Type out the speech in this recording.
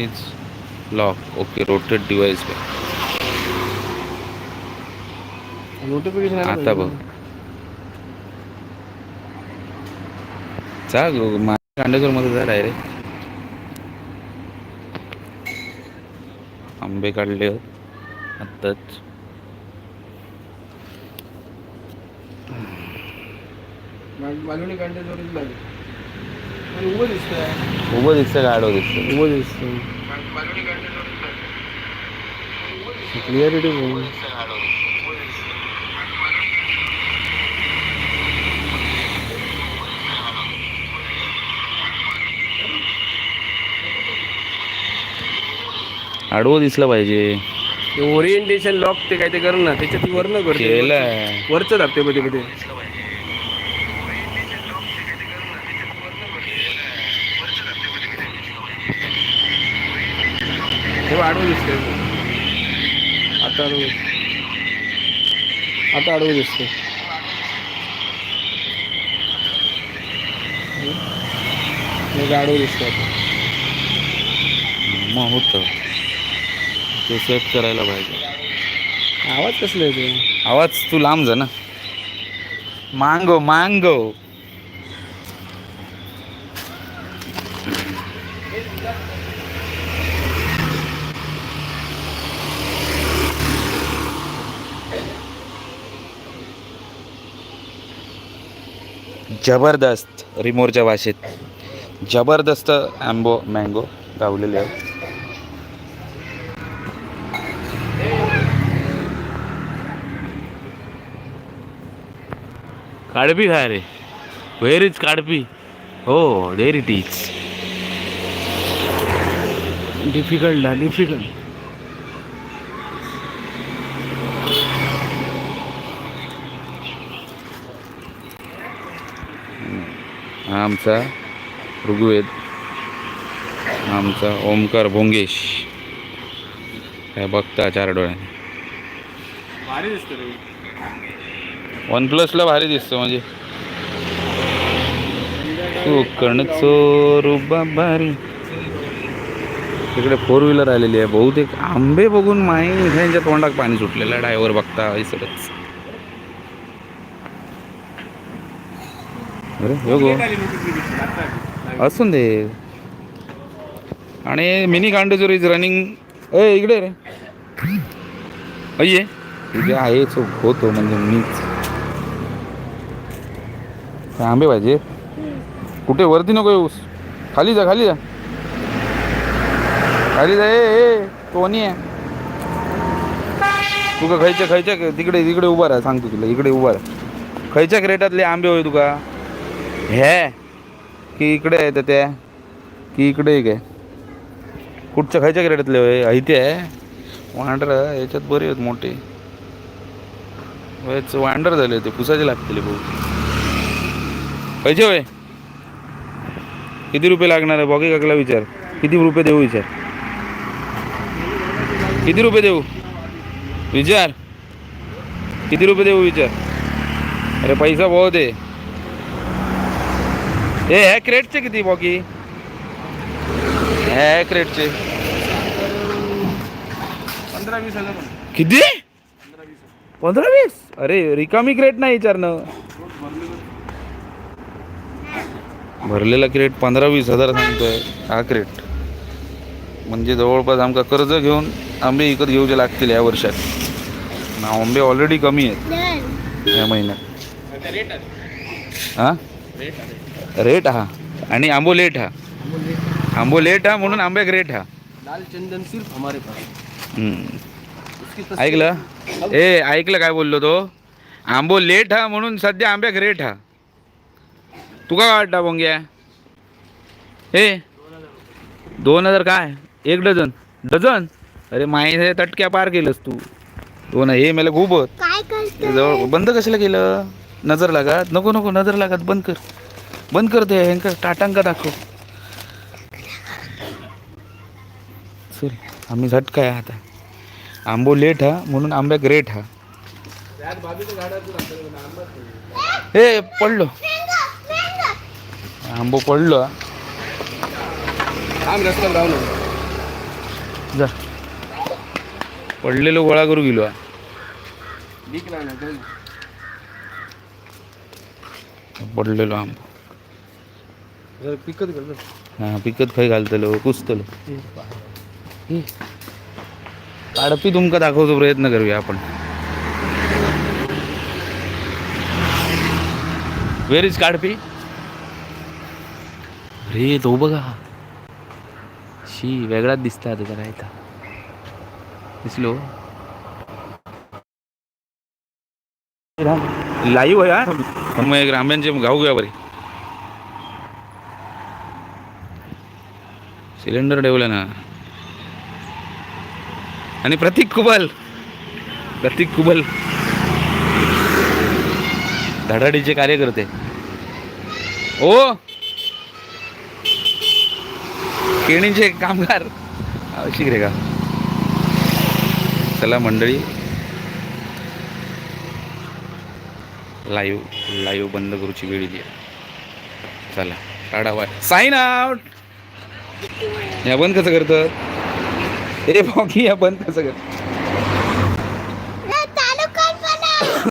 Is lock okay rotate device notification आता बघ. जा कांडेकरमध्ये जा डायरेक्ट आंबे काढले. आत्ताच. मालवणी कांडे जोडीच लागेल. उभं दिसतंय. उभं दिसतं का? आडवं दिसतं उभं दिसतंय. क्लिअरिटी आडवं दिसलं पाहिजे. ओरिएंटेशन लॉक ते काय ते कर ना त्याच्यात ती वरनं करते. केलंय. वरचं दाखते मध्ये मध्ये तेव्हा आडवं दिसतंय. आता आडवं. आता आडवं दिसतंय. मग आडवं दिसतंय आता. मग होतं. ते सेट करायला पाहिजे. आवाज कसला येतो आवाज तू लांब जा ना. मांगो मांगो जबरदस्त रिमोरच्या भाषेत. जबरदस्त आंबो मँगो गावलेले आहेत. काडपी काय रे. व्हेर इज काडपी. हो देर इट इज डिफिकल्ट ना डिफिकल्ट. हा आमचा ऋग्वेद हा आमचा ओमकार भोंगेश. काय बघता चार डोळ्याने. भारी दिसतं वन प्लसला भारी दिसतं म्हणजे. कोकणचो रुबा भारी. तिकडे फोर व्हीलर आलेली आहे. बहुतेक आंबे बघून माई त्यांच्या तोंडात पाणी सुटलेलं आहे. ड्रायव्हर बघता विसरच अरे हो गो असून दे आणि मिनी कांडेचोर इज रनिंग ए इकडे रे. अये तुझ्या आहे चो होतो म्हणजे मीच. आंबे पाहिजे कुठे? वरती नको येऊस. खाली जा खाली जा. खाली जा. ए ए कोणी आहे? तुका खायच्या खायच्या तिकडे तिकडे उभा राहा सांगतो तुला. इकडे उभा राहा. खायच्या क्रेटातले आंबे होय तुका? हे की इकडे आहे तर त्या की इकडे एक आहे कुठच्या खायच्या क्रेटातले होय? ऐते आहे वांडर याच्यात बरे आहेत मोठे. वयच वांडर झाले ते पुसाचे लागतील भाऊ. पैसे होय? किती रुपये लागणार आहे? बॉगी काकला विचार. किती रुपये देऊ विचार? किती रुपये देऊ? विचार. किती रुपये देऊ विचार? अरे पैसा बहुत आहे. हे ह्या क्रेटचे किती बॉगी ह्या क्रेटचे पंधरा वीस हजार. किती? पंधरा वीस अरे रिकामी क्रेट नाही विचारणं. भरलेला क्रेट पंधरा वीस हजार सांगतोय हा क्रेट म्हणजे जवळपास आमका कर्ज घेऊन आंबे विकत घेऊचे लागतील या वर्षात. आणि आंबे ऑलरेडी कमी आहेत. या महिन्यात. हा? रेट हा आणि आंबो लेट हा. आंबो लेट हा म्हणून आंबे ग्रेट हा. लाल चंदन सिर्फ हमारे पास. ऐकलं? ए ऐकलं काय बोललो तो? आंबो लेट हा म्हणून सध्या आंब्या ग्रेट हा. तुका काय वाटता बोंग्या? हे दोन हजार काय? एक डझन. डझन? अरे माय तटक्या पार केलंस तू. दोन हे मला खूप होत काय करते जवळ बंद कशाला केलं? नजर लागत? नको नको नजर लागत. बंद कर. बंद कर दे हेंकर टाटांका दाखव. चल आम्ही झटकाय आता. आंबो लेट हा म्हणून आंब्या ग्रेट हा. हे पडलो. आंबो पडलो हा. जा. पडलेलो गोळा करू गेलो पडलेलो आंबो. पिकत घाल हा पिकत खंय घालतलो कुसतलो. काडपी तुमका दाखवतो प्रयत्न करूया आपण. वेर इज काडपी अरे तो बघा. शी वेगळाच दिसता आता जरा दिसलो. लाईव्ह आहे हा. मग एक गाऊ घ्या बरे. सिलेंडर ठेवलं ना. आणि प्रतीक कुबल. प्रतीक कुबल. धडाडीचे कार्यकर्ते. ओ! केणीचे कामगार. आवश्यक रे का? चला मंडळी. लाईव्ह लाईव्ह बंद करूची वेळ येते चला काढावा साईन आउट या बंद कसं करतं? ए बॉकी या बंद कसं करतं?